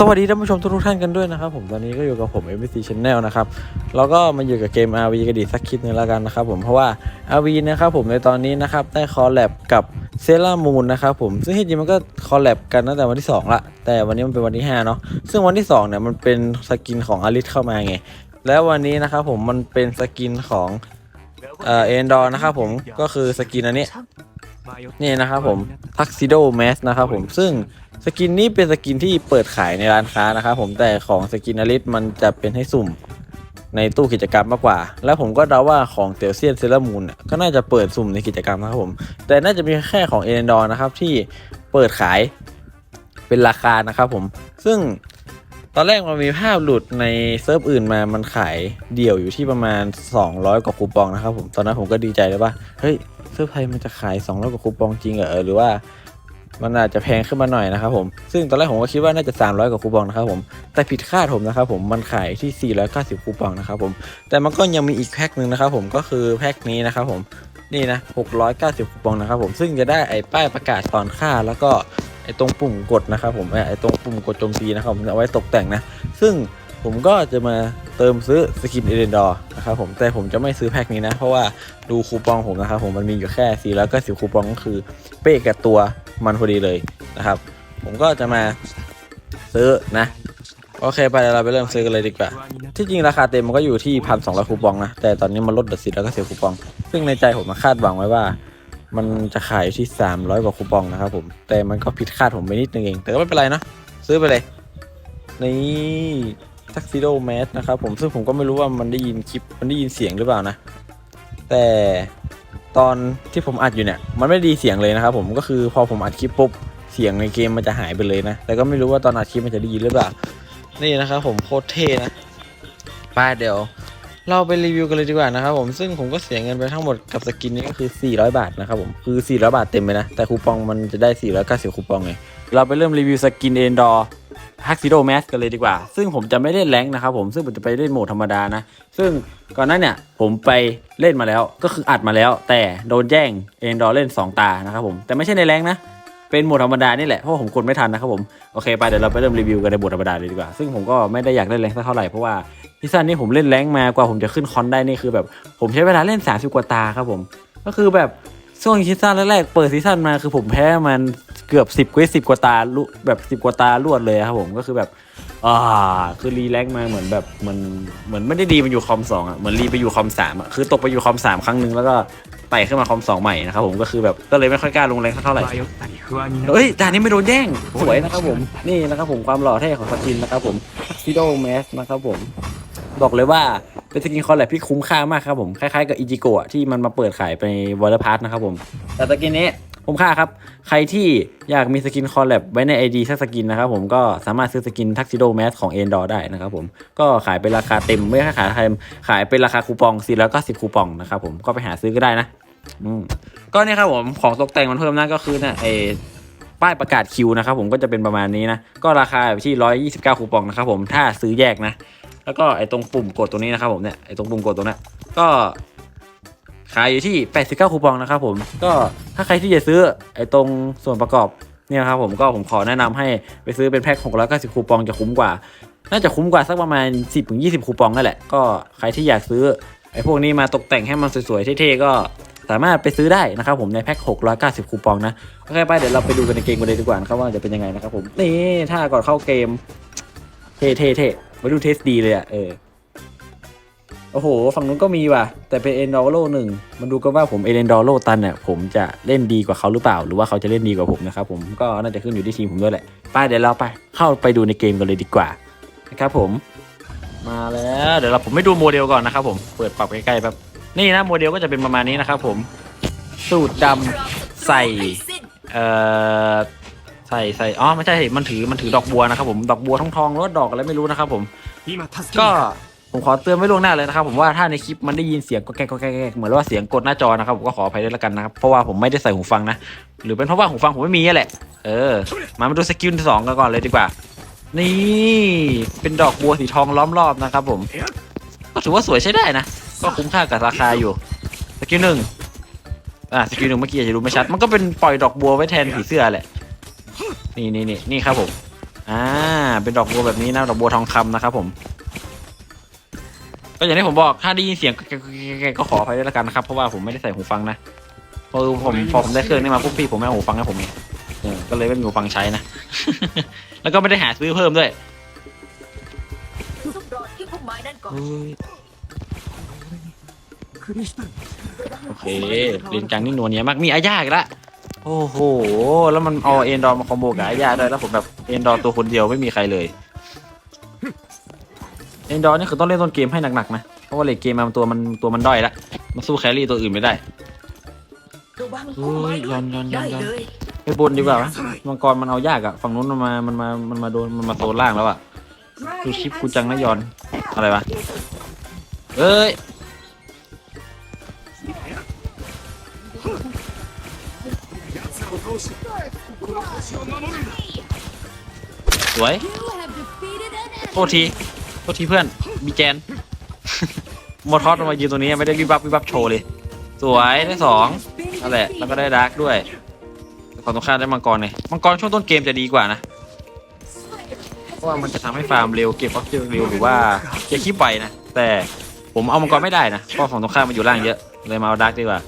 สวัสดีท่านผู้ชมทุกท่านกันด้วยนะครับผมตอนนี้ก็อยู่กับผม MVC Channel นะครับแล้วก็มาอยู่กับเกม RV กันดีสักคลิปหนึงแล้วกันนะครับผมเพราะว่า RV นะครับผมในตอนนี้นะครับได้คอลแลบกับเซรามูนนะครับผมซึ่งที่จริงมันก็คอลแลบกันตั้งแต่วันที่ 2 ละ แต่วันนี้มันเป็นวันที่ 5 เนาะซึ่งวันที่ 2 เนี่ยมันเป็นสกินของอลิสเข้ามาไง แล้ววันนี้นะครับผมมันเป็นสกินของเอ่อเอ็นดอร์นะครับผมก็คือสกินอันนี้นี่นะครับผม Tuxedo Mask นะครับผมซึ่ง สกินนี้เป็นสกินที่เปิดขายในร้านค้านะครับผมแต่ของสกินอลิสมันจะเป็นให้สุ่มในตู้กิจกรรมมากกว่า แล้วผมก็เดาว่าของเตลเซียนเซรามูนก็น่าจะเปิดสุ่มในกิจกรรมนะครับผม แต่น่าจะมีแค่ของเอเนดอร์นะครับที่เปิดขายเป็นราคานะครับผม ซึ่งตอนแรกมันมีภาพหลุดในเซิร์ฟอื่นมา มันขายเดี่ยวอยู่ที่ประมาณ 200 กว่าคูปองนะครับผม ตอนนั้นผมก็ดีใจเลยว่า เฮ้ยเสื้อไทยมันจะขาย2ร้อยกว่าคูปองจริงเหรอ หรือว่า มันอาจจะแพงขึ้นมาหน่อยนะครับผม ซึ่งตอนแรกผมก็คิดว่าน่าจะ 300 กว่าคูปองนะครับผม แต่ผิดคาดผมนะครับผม มันขายที่ 490 คูปองนะครับผม แต่มันก็ยังมีอีกแพ็คหนึ่งนะครับผม ก็คือแพ็คนี้นะครับผม นี่นะ 690 คูปองนะครับผม ซึ่งจะได้ไอ้ป้ายประกาศตอนค่าแล้วก็ไอ้ตรงปุ่มกดนะครับผม ไอ้ตรงปุ่มกดโจมตีนะครับผมเอาไว้ตกแต่งนะ ซึ่งผมก็จะมาเติมซื้อสกินเอเดนดอร์นะครับผมแต่ผมจะไม่ซื้อแพ็คนี้นะ เพราะว่าดูคูปองผมนะครับผมมันมีอยู่แค่4แล้วก็สิคูปองก็คือเป๊ะกับตัว มันพอดีเลยนะครับ ผมก็จะมาซื้อนะโอเคไปเราไปเริ่มซื้อกันเลยดีกว่า ที่จริงราคาเต็มมันก็อยู่ที่พันสองร้อยคูปองนะ แต่ตอนนี้มันลดเหลือสิแล้วก็เสิคูปอง ซึ่งในใจผมมาคาดหวังไว้ว่า มันจะขายอยู่ที่ 300 กว่าคูปองนะครับผม แต่มันก็ผิดคาดผมไปนิดนึงเอง แต่ก็ไม่เป็นไรนะ ซื้อไปเลย นี่ทักซิโดแมสนะครับผม ซึ่งผมก็ไม่รู้ว่ามันได้ยินคลิป มันได้ยินเสียงหรือเปล่านะ แต่ ตอนที่ผมอัดอยู่เนี่ยมันไม่ดีเสียงเลยนะครับผมก็คือพอผมอัดคลิปปุ๊บเสียงในเกมมันจะหายไปเลยนะแต่ก็ไม่รู้ว่าตอนอัดคลิปมันจะได้ยินหรือเปล่านี่นะครับผมโคตรเท่นะไปเดี๋ยว เราไปรีวิวกันเลยดีกว่านะครับผมซึ่งผมก็เสียเงินไปทั้งหมดกับสกินนี้ก็คือ 400 บาทนะครับผมคือ 400 บาทเต็มไปนะ แต่คูปองมันจะได้ 490คูปองไงเราไปเริ่มรีวิวสกินเอนดอร์ ฮักซิโดแมสกันเลยดีกว่า ซึ่งผมจะไม่เล่นแรงนะครับผมซึ่งผมจะไปเล่นโหมดธรรมดานะ ซึ่งก่อนหน้าเนี่ยผมไปเล่นมาแล้วก็คืออัดมาแล้ว แต่โดนแจ้งเอนดอร์เล่น 2 ตานะครับผมแต่ไม่ใช่ในแรงนะ เป็นโหมดธรรมดานี่แหละเพราะผมกดไม่ทันนะครับผมโอเคไปเดี๋ยวเราไปเริ่มรีวิวกันในโหมดธรรมดาเลยดีกว่า ซึ่งผมก็ไม่ได้อยากเล่นแรงสักเท่าไหร่เพราะว่าซีซั่นนี้ผมเล่นแรงมากว่าผมจะขึ้นคอนได้นี่คือแบบผมใช้เวลาเล่น30กว่าตาครับผมก็คือแบบ ช่วงซีซั่นแรกๆเปิดซีซั่นมาคือผมแพ้มันเกือบ10กว่า10กว่าตาลุแบบ10กว่าตารวดเลยครับผมก็คือแบบอ่าคือรีแรงค์มาเหมือนแบบเหมือนเหมือนไม่ได้ดีไปอยู่คอมสองอะเหมือนรีไปอยู่คอมสามอะคือตกไปอยู่คอมสามครั้งหนึ่งแล้วก็ไต่ขึ้นมาคอมสองใหม่นะครับผมก็คือแบบก็เลยไม่ค่อยกล้าลงแรงสักเท่าไหร่เอ้ยด่านนี้ไม่โดนแย่งสวยนะครับผมนี่นะครับผมความหล่อเท่ของสกินนะครับผมซิโดแมสนะครับผม บอกเลยว่าเป็นสกินคอลแลบที่คุ้มค่ามากครับผมคล้ายๆกับอิจิโกะที่มันมาเปิดขายไปวอลเลอร์พาร์ทนะครับผม แต่สกินนี้คุ้มค่าครับ ใครที่อยากมีสกินคอลแลบไว้ใน ID สักสกินนะครับผมก็สามารถซื้อสกินทักซิโดแมสของเอ็นดอร์ได้นะครับผมก็ขายเป็นราคาเต็มไม่ใช่ขายราคาเต็มขายเป็นราคาคูปอง4แล้วก็10คูปองนะครับผมก็ไปหาซื้อก็ได้นะอืมก็เนี่ยครับผมของตกแต่งมันเพิ่มนะก็คือเนี่ยไอป้ายประกาศคิวนะครับผมก็จะเป็นประมาณนี้นะ ก็ราคาอยู่ที่ 129 คูปองนะครับผมถ้าซื้อแยกนะ แล้วก็ไอ้ตรงปุ่มกดตรงนี้นะครับผมเนี่ยไอ้ตรงปุ่มกดตรงนี้ก็ขายอยู่ที่ 89 คูปองนะครับผมก็ถ้าใครที่จะซื้อไอ้ตรงส่วนประกอบเนี่ยครับผมก็ผมขอแนะนำให้ไปซื้อเป็นแพ็ค690คูปองจะคุ้มกว่า น่าจะคุ้มกว่าสักประมาณ 10-20 คูปองนั่นแหละก็ใครที่อยากซื้อไอ้พวกนี้มาตกแต่งให้มันสวยๆเท่ๆก็สามารถไปซื้อได้นะครับผมในแพ็ค690 คูปองนะโอเคไปเดี๋ยวเราไปดูกันในเกมกันเลยดีกว่านะครับว่าจะเป็นยังไงนะครับผมนี่ถ้าก่อนเข้าเกมเท่เท่เท่ดูเทสดีเลยอะเออ โอ้โห ฝั่งนู้นก็มีว่ะ แต่เป็นเอ็นดอโลหนึ่งมาดูกันว่าผมเอ็นดอโลตันเนี่ยผมจะเล่นดีกว่าเขาหรือเปล่า หรือว่าเขาจะเล่นดีกว่าผมนะครับผมก็น่าจะขึ้นอยู่ที่ทีมผมด้วยแหละไปเดี๋ยวเราไปเข้าไปดูในเกมกันเลยดีกว่านะครับผม มาแล้วเดี๋ยวเราผมไม่ดูโมเดลก่อนนะครับผมเปิดปรับใกล้ๆแบบนี่นะโมเดลก็จะเป็นประมาณนี้นะครับผม สูตรดำใส่เอ่อ ใส่ใส่อ๋อไม่ใช่มันถือมันถือดอกบัวนะครับผมดอกบัวทองทองๆรถดอกอะไรไม่รู้นะครับผมก็ผมขอเตือนไว้ล่วงหน้าเลยนะครับผมว่าถ้าในคลิปมันได้ยินเสียงก็แก๊กก็แก๊กก็แก๊กเหมือนว่าเสียงกดหน้าจอนะครับผมก็ขออภัยด้วยแล้วกันนะครับเพราะว่าผมไม่ได้ใส่หูฟังนะหรือเป็นเพราะว่าหูฟังผมไม่มีนั่นแหละเออมามาดูสกิลที่สองกันก่อนเลยดีกว่า นี่เป็นดอกบัวสีทองล้อมรอบนะครับผมก็ถือว่าสวยใช้ได้นะก็คุ้มค่ากับราคาอยู่สกิลหนึ่งอ่าสกิลหนึ่งเมื่อกี้อาจจะดูไม่ชัด มันก็เป็นปล่อยดอกบัวไว้แทนผีเสื้อแหละ นี่นี่นี่นี่ครับผม อ่า เป็นดอกบัวแบบนี้นะ ดอกบัวทองคำนะครับผม ก็อย่างที่ผมบอก ถ้าได้ยินเสียงก็ขออภัยด้วยละกันนะครับ เพราะว่าผมไม่ได้ใส่หูฟังนะพอผมพอผมได้เครื่องนี้มาปุ๊บพี่ผมไม่เอาหูฟังให้ผมเออก็เลยไม่มีหูฟังใช้นะ แล้วก็ไม่ได้หาซื้อเพิ่มด้วยโอเคเรียนจังนี่นวลเนี้ยมาก มีอาญาอีกละ โอ้โห แล้วมันเอาเอ็นดอร์มาคอมโบกับอาญาด้วยแล้วผมแบบเอ็นดอร์ตัวคนเดียวไม่มีใครเลยเอ็นดอร์นี่คือต้องเล่นต้นเกมให้หนักๆนะ เพราะว่าเลดเกมมันตัวมันตัวมันด้อยละ มันสู้แครี่ตัวอื่นไม่ได้ระวังพุ่มไม้ด้วเฮ้ยย้อนย้อนย้อน ได้ย้อนเลยไปบนดีกว่าวะมังกรมันเอายากอะฝั่งนู้นมันมา มันมา มันมาโดน มันมาโซนล่างแล้วอะดูคลิปกูจังนะยอน อะไรวะ เอ้ย สวย โทษที โทษทีเพื่อน มีแจนมอทอสมายืนตัวนี้ไม่ได้วิบวับวิบวับโชว์เลย สวยได้สองนั่นแหละ แล้วก็ได้ดาร์กด้วยฝั่งตรงข้ามได้มังกรเลยมังกรช่วงต้นเกมจะดีกว่านะ เพราะว่ามันจะทำให้ฟาร์มเร็วเก็บออกเจอร์เร็วหรือว่าเก็บคลิปไวนะ แต่ผมเอามังกรไม่ได้นะ เพราะฝั่งตรงข้ามมันอยู่ล่างเยอะ เลยมาเอาดาร์กดีกว่า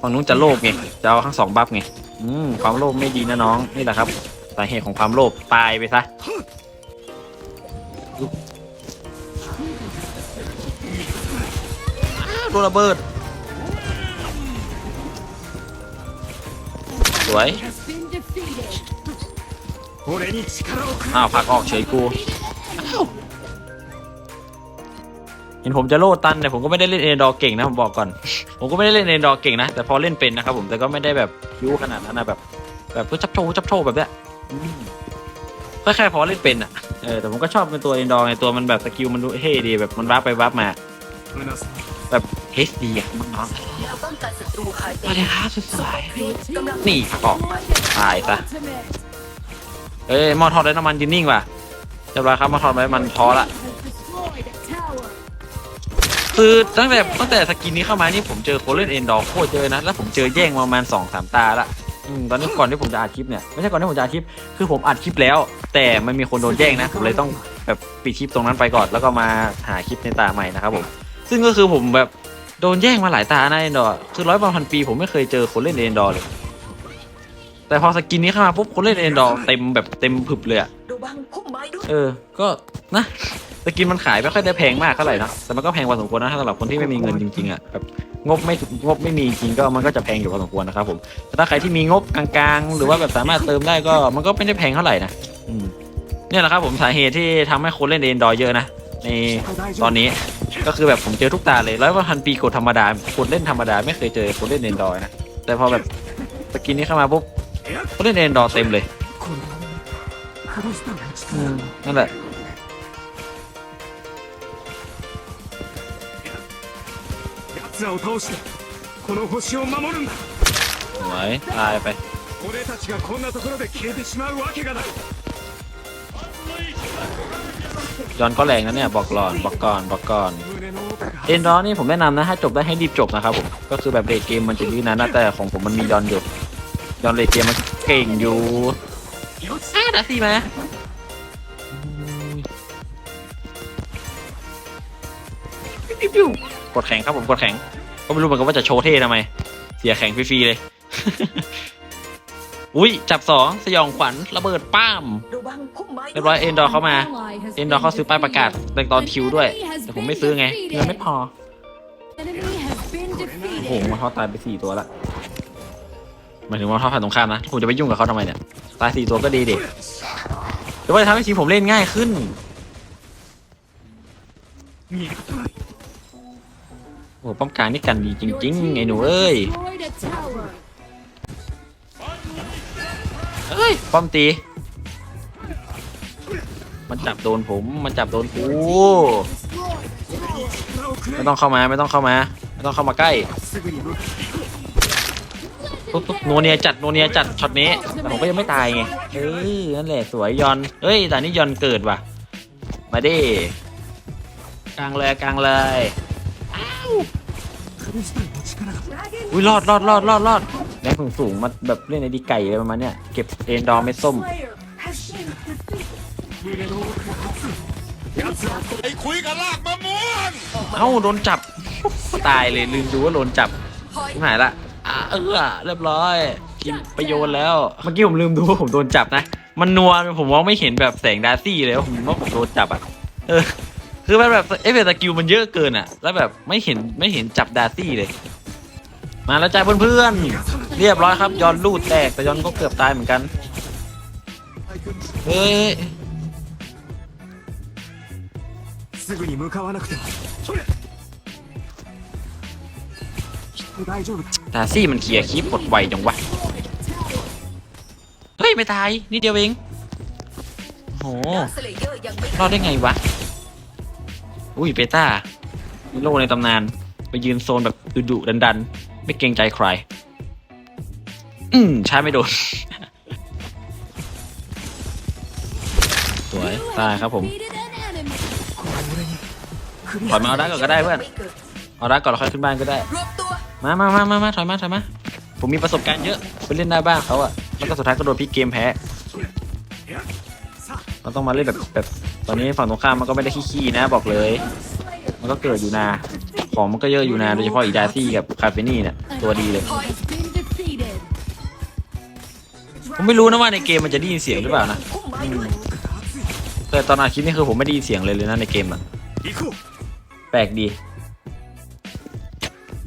ฝั่งนู้นจะโลภไงจะเอาทั้งสองบัฟไงอืมความโลภไม่ดีนะน้องนี่แหละครับสาเหตุของความโลภตายไปซะโดนระเบิด สวยอ้าวผลักออกเฉยกูอ้าวเห็นผมจะโลดตันแต่ผมก็ไม่ได้เล่นเอนดอร์เก่งนะผมบอกก่อน ผมก็ไม่ได้เล่นเอนดอร์เก่งนะ แต่พอเล่นเป็นนะครับผมแต่ก็ไม่ได้แบบยูขนาดนั้นนะแบบแบบเพื่อจับโชว์จับโชว์แบบเนี้ยก็แค่พอเล่นเป็นอะเออแต่ผมก็ชอบเป็นตัวเอนดอร์ไงตัวมันแบบสกิลมันดูเท่ดีแบบมันวับไปวับมาแบบเฮสดีอะน้องแนวป้องกันศัตรูหายๆไปสวัสดีครับสุดสายนี่กออกตายซะเอ้ยหมอทอดได้น้ำมันยืนนิ่งว่ะเรียบร้อยครับหมอทอดไว้มันท้อละ คือตั้งแต่ตั้งแต่สกินนี้เข้ามานี่ผมเจอโคเล่นเอนดอร์โคตรเจอนะ แล้วผมเจอแย่งมาประมาณสองสามตาละอืมตอนนี้ก่อนที่ผมจะอัดคลิปเนี่ยไม่ใช่ก่อนที่ผมจะอัดคลิปคือผมอัดคลิปแล้ว แต่มันมีคนโดนแย่งนะผมเลยต้องแบบปิดคลิปตรงนั้นไปก่อนแล้วก็มาหาคลิปในตาใหม่นะครับผมซึ่งก็คือผมแบบโดนแย่งมาหลายตานะเอนดอร์คือร้อยพันปีผมไม่เคยเจอคนเล่นเอนดอร์เลย แต่พอสกินนี้เข้ามาปุ๊บคนเล่นเอนดอร์เต็มแบบเต็มผึบเลยอะระวังพุ่มไม้ด้วย เออ ก็นะ สกินมันขายไม่ค่อยได้แพงมากเท่าไหร่นะแต่มันก็แพงพอสมควรนะถ้าสำหรับคนที่ไม่มีเงินจริงๆอะแบบงบไม่งบไม่มีจริงก็มันก็จะแพงอยู่พอสมควรนะครับผมแต่ถ้าใครที่มีงบกลางๆ หรือว่าแบบสามารถเติมได้ก็มันก็ไม่ได้แพงเท่าไหร่นะอืมเนี่ยแหละครับผมสาเหตุที่ทำให้คนเล่นเอนดอร์เยอะนะในตอนนี้ก็คือแบบผมเจอทุกตาเลยร้อยวันพันปีกดธรรมดากดเล่นธรรมดาไม่เคยเจอคนเล่นเอนดอร์นะแต่พอแบบสกินนี้เข้ามาปุ๊บคนเล่นเอนดอร์เต็มเลยนั่นแหละ 奴らを倒してこの星を守るんだ สวยตายไป 俺たちがこんなところで消えてしまうわけがない ยอนก็แรงนะเนี่ยบอกก่อนบอกก่อนบอกก่อน 胸の奥が เอ็นดอนี่ผมแนะนำนะถ้าจบได้ให้รีบจบนะครับผมก็คือแบบเลดเกมมันจะยืดนานนะแต่ของผมมันมียอนอยู่ยอนเลดเกมมันเก่งอยู่อ้าดัสซี่มาปิ้วปิ้ว กดแข็งครับผมกดแข็ง ก็ไม่รู้เหมือนกันว่าจะโชว์เท่ทำไม เสียแข็งฟรีๆเลย อุ้ยจับสองสยองขวัญระเบิดป้าม เรียบร้อยเอ็นดอร์เข้ามา เอ็นดอร์เขาซื้อป้ายประกาศในตอนคิวด้วย แต่ผมไม่ซื้อไงเงินไม่พอ โอ้โหมันเขาตายไปสี่ตัวละหมายถึงว่าเขาผ่านตรงข้ามนะผมจะไปยุ่งกับเขาทำไมเนี่ยตายสี่ตัวก็ดีเด็กหรือว่าทำให้ชีผมเล่นง่ายขึ้น อ้ป้อมกลางนี่กันดีจริงๆไอ้หนูเอ้ยเฮ้ยป้อมตี มันจับโดนผม มันจับโดนกูไม่ต้องเข้ามาไม่ต้องเข้ามาไม่ต้องเข้ามาใกล้ตุ๊บตุ๊บโนเนียจัดโนเนียจัดช็อตนี้แต่ผมก็ยังไม่ตายไงเออนั่นแหละสวยยอนเฮ้ยแต่นี่ยอนเกิดว่ะ มาดิกลางเลยกลางเลยอ้าว อุ้ยรอดรอดรอดรอดรอดแรงสูงสูงๆมาแบบเล่นไอดีไก่อะไรประมาณเนี้ยเก็บเอ็นดอร์เม็ดส้มไอ้คุยกับลากมะม่วงเอ้าโดนจับตายเลยลืมดูว่าโดนจับพอยที่หายละอะเออเรียบร้อยกินไปโยนแล้วเมื่อกี้ผมลืมดูว่าผมโดนจับนะ มันนัวผมมองไม่เห็นแบบแสงดาร์ซี่เลยว่าผมว่าผมโดนจับอะเออ คือมันแบบเอฟเฟกต์สกิลมันเยอะเกินอะ แล้วแบบไม่เห็นไม่เห็นจับดาซี่เลย มาแล้วจ้าเพื่อนๆ เรียบร้อยครับ ยอนลูดแตกแต่ยอนก็เกือบตายเหมือนกัน เฮ้ยดาซี่มันเคลียร์คีบปลดไวจังวะ เฮ้ย ไม่ตาย นี่เดียวเองโหรอดได้ไงวะ อุ้ยเบต้าโร่ในตำนาน ไปยืนโซนแบบดุดุดันดันๆไม่เกรงใจใคร อืมใช้ไม่โดน สวย ตายครับผมถอยมาเอาได้ก่อนก็ได้เพื่อน เอารักก่อนแล้วค่อยขึ้นบ้านก็ได้ มามามามามาถอยมาถอยมา ผมมีประสบการณ์เยอะไปเล่นได้บ้างเขาอะแล้วก็สุดท้ายก็โดนพลิกเกมแพ้ เราต้องมาเล่นแบบแบบ ตอนนี้ฝั่งตรงข้ามมันก็ไม่ได้ขี้ๆนะบอกเลย มันก็เกิดอยู่นา ของมันก็เยอะอยู่นาโดยเฉพาะอีดาซี่กับคาเฟนี่เนี่ยตัวดีเลย ผมไม่รู้นะว่าในเกมมันจะได้ยินเสียงหรือเปล่านะแต่ตอนอาดคลิปนี่คือผมไม่ได้ยินเสียงเลยเลยนะในเกมอะแปลกดี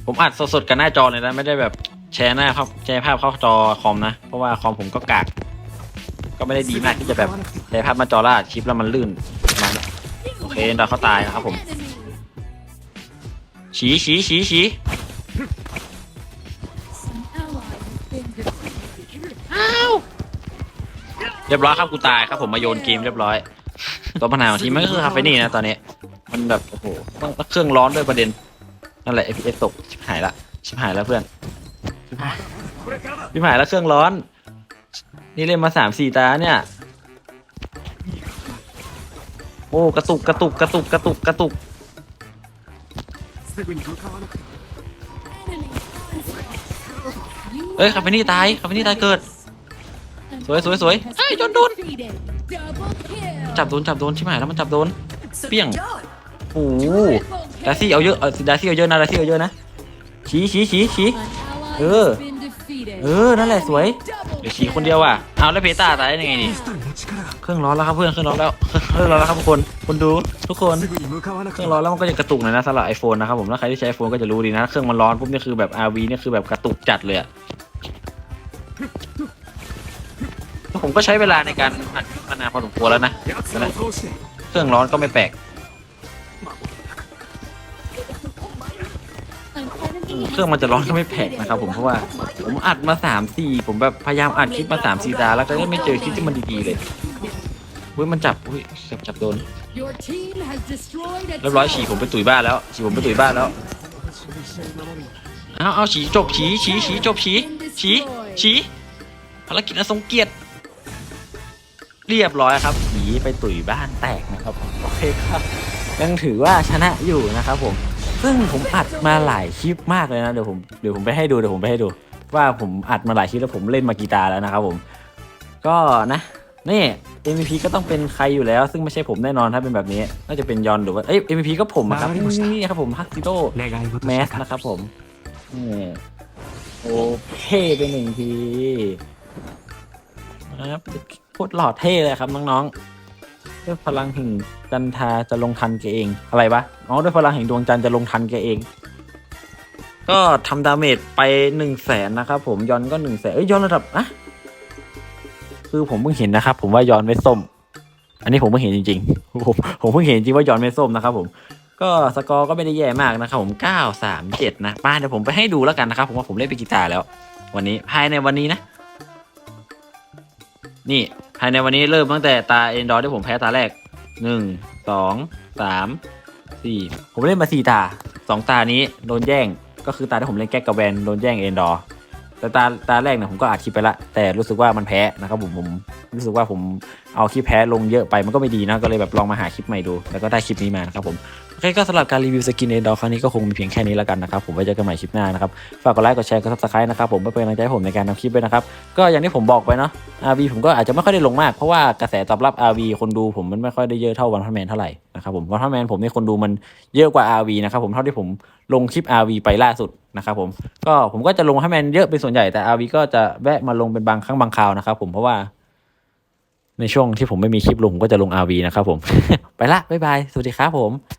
ผมอัดสดๆกันหน้าจอเลยนะ ไม่ได้แบบแชร์หน้าครับแชร์ภาพเข้าจอคอมนะ เพราะว่าคอมผมก็กาก ก็ไม่ได้ดีมากที่จะแบบใช้ภาพมาจอล่าคลิปแล้วมันลื่นมัโอเคเราเขาตายนะครับผมฉีฉีฉีฉีเรียบร้อยครับกูตายครับผมมาโยนเกมเรียบร้อย ตัวปัญหาของทีมมันก็คือคาเฟนี่นะตอนนี้ มันแบบโอ้โหต้องเครื่องร้อนด้วยประเด็นนั่นแหละ FPS ตกชิบหายละชิบหายแล้วเพื่อนชิบหายแล้วเครื่องร้อน นี่เล่นมาสามสี่ตาเนี่ย โอ้กระตุกกระตุกกระตุกกระตุกกระตุกเอ้ยคาเฟนี่ตายคาเฟนี่ตายเกิด สวยสวยสวยไอ้จนโดนจับโดนจับโดนใช่ไหมแล้วมันจับโดนเปี้ยงโอ้ดาซี่เอาเยอะดาซี่เอาเยอะนะดาซี่เอาเยอะนะชี้ชี้ชี้ชี้เออเออนั่นแหละสวย เหลือฉีคนเดียวว่ะเอาแล้วเพต้าตายได้ยังไงนี่เครื่องร้อนแล้วครับเพื่อนเครื่องร้อนแล้วเครื่องร้อนแล้วครับทุกคนคนดูทุกคนเครื่องร้อนแล้วมันก็จะกระตุกหน่อยนะสำหรับไอโฟนนะครับผมแล้วใครที่ใช้ไอโฟนก็จะรู้ดีนะเครื่องมันร้อนปุ๊บนี่คือแบบ RV นี่คือแบบกระตุกจัดเลยผมก็ใช้เวลาในการอัดนานพอสมควรแล้วนะเครื่องร้อนก็ไม่แปลก เครื่องมันจะร้อนก็ไม่แปลกนะครับผมเพราะว่าผมอัดมาสามสี่ผมแบบพยายามอัดคลิปมาสามสี่ตาแล้วก็ยังไม่เจอคลิปที่มันดีๆเลยอุ้ยมันจับอุ้ยจับจับโดนเรียบร้อยฉี่ผมไปตุ๋ยบ้านแล้วฉี่ผมไปตุ๋ยบ้านแล้วเอาเอาฉีจบฉีฉีฉีจบฉีฉีฉีภารกิจอันทรงเกียรติเรียบร้อยครับฉีไปตุ๋ยบ้านแตกนะครับโอเคครับยังถือว่าชนะอยู่นะครับผม ซึ่งผมอัดมาหลายคลิปมากเลยนะเดี๋ยวผมเดี๋ยวผมไปให้ดูเดี๋ยวผมไปให้ดู ว่าผมอัดมาหลายคลิปแล้วผมเล่นมากีตาร์แล้วนะครับผม ก็นะนี่ MVP ก็ต้องเป็นใครอยู่แล้ว ซึ่งไม่ใช่ผมแน่นอนถ้าเป็นแบบนี้น่าจะเป็นยอนหรือว่าเอ้ย MVP ก็ผมอะครับนี่ครับผมฮักซิโต้แมสนะครับผมนี่โอเคเป็นหนึ่งทีนะครับโคตรหล่อเท่เลยครับน้องๆ ด้วยพลังแห่งจันทาจะลงทันแกเองอะไรวะอ๋อด้วยพลังแห่งดวงจันทร์จะลงทันแกเอง ก็ทำดาเมจไปหนึ่งแสนนะครับผมยอนก็หนึ่งแสนเอ้ยยอนระดับอะคือผมเพิ่งเห็นนะครับ ผมว่ายอนไม่ส้ม อันนี้ผมเพิ่งเห็นจริงๆผมผมเพิ่งเห็นจริงว่ายอนไม่ส้มนะครับผมก็สกอร์ก็ไม่ได้แย่มากนะครับผม 9 3 7 นะป้าเดี๋ยวผมไปให้ดูแล้วกันนะครับ ผมว่าผมเล่นไปกีตาร์แล้ว วันนี้ภายในวันนี้นะ นี่ ภายในวันนี้เริ่มตั้งแต่ตาเอนดอร์ที่ผมแพ้ตาแรก1 2 3 4ผมเล่นมาสี่ตาสองตานี้โดนแย่งก็คือตาที่ผมเล่นแก๊กกับแวนโดนแย่งเอนดอร์แต่ตาตาแรกเนี่ยผมก็อัดคลิปไปละแต่รู้สึกว่ามันแพ้นะครับผมผมรู้สึกว่าผมเอาคลิปแพ้ลงเยอะไปมันก็ไม่ดีนะก็เลยแบบลองมาหาคลิปใหม่ดู แล้วก็ได้คลิปนี้มานะครับผม โอเคก็สำหรับการรีวิวสกินเอดอครั้งนี้ก็คงมีเพียงแค่นี้แล้วกันนะครับ ผมไว้เจอกันใหม่คลิปหน้านะครับ ฝากกดไลค์กดแชร์กดซับสไครต์นะครับผมเพื่อเป็นกำลังใจให้ผมในการทำคลิปด้วยนะครับ ก็อย่างที่ผมบอกไปเนาะ RV ผมก็อาจจะไม่ค่อยได้ลงมากเพราะว่ากระแสตอบรับ RV คนดูผมมันไม่ค่อยได้เยอะเท่าวันพันแมนเท่าไหร่นะครับผมวันพันแมนผมนี่คนดูมันเยอะกว่า RV นะครับผมเท่าที่ผมลงคลิป RV ไปล่าสุดนะครับผมก็ผมก็จะลงให้แมนเยอะเป็นส่วนใหญ่แต่ RV ก็จะแวะมาลงเป็นบางครั้งบางคราวนะครับผมเพราะว่าในช่วงที่ผมไม่มีคลิปลงผมก็จะลง RV นะครับผม ไปละ บ๊ายบาย สวัสดีครับผม